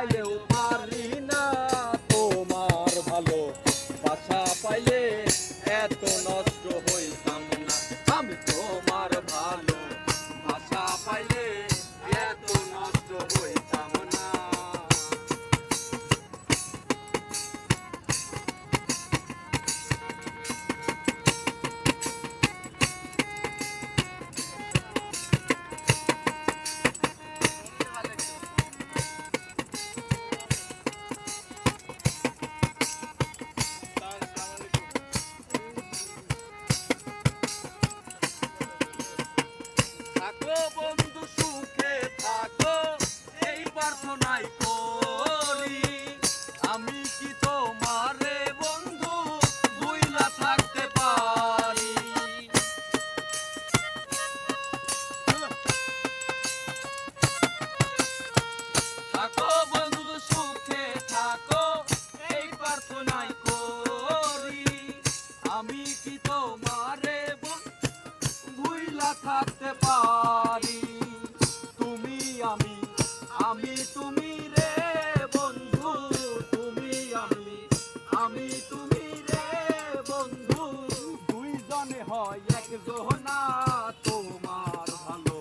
Valeu! Double ভুইলা থাকতে পারি। তুমি আমি আমি তুমি রে বন্ধু, তুমি আমি আমি তুমি রে বন্ধু। দুইজনে হয় এক একজনা তোমার ভালো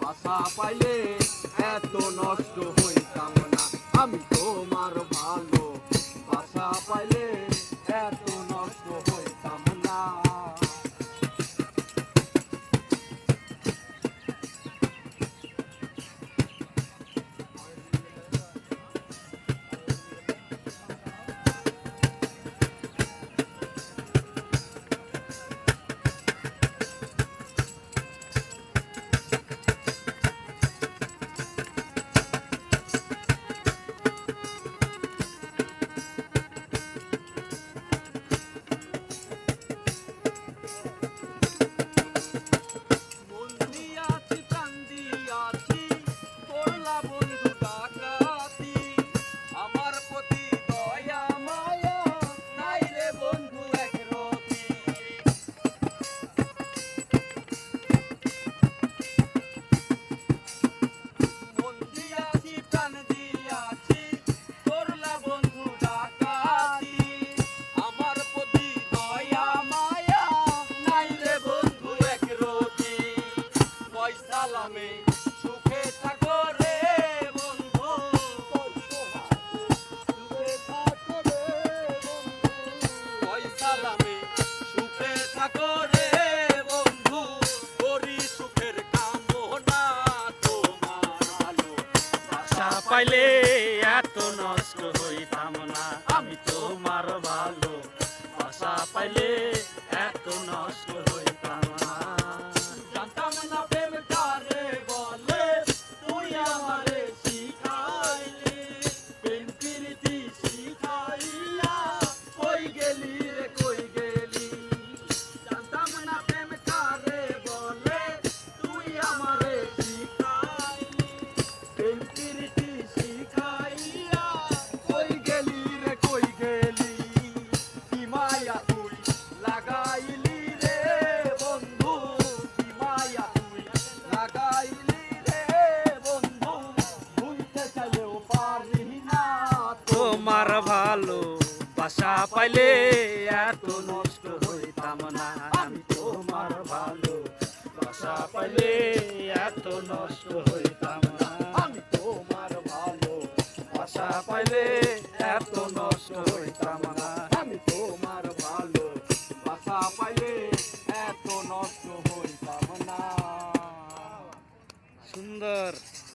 বাসা পাইলে এত নষ্ট হইতাম পাইলে এত নষ্ট হইতাম না। আমি তোমার ভালো আশা পাইলে এত নষ্ট হইতাম বাসা পাইলে এত নষ্ট হইতাম না। আমি তোমার ভালো। আশা পাইলে এত নষ্ট হইতাম না। আমি তোমার ভালো। আশা পাইলে এত নষ্ট হইতাম না।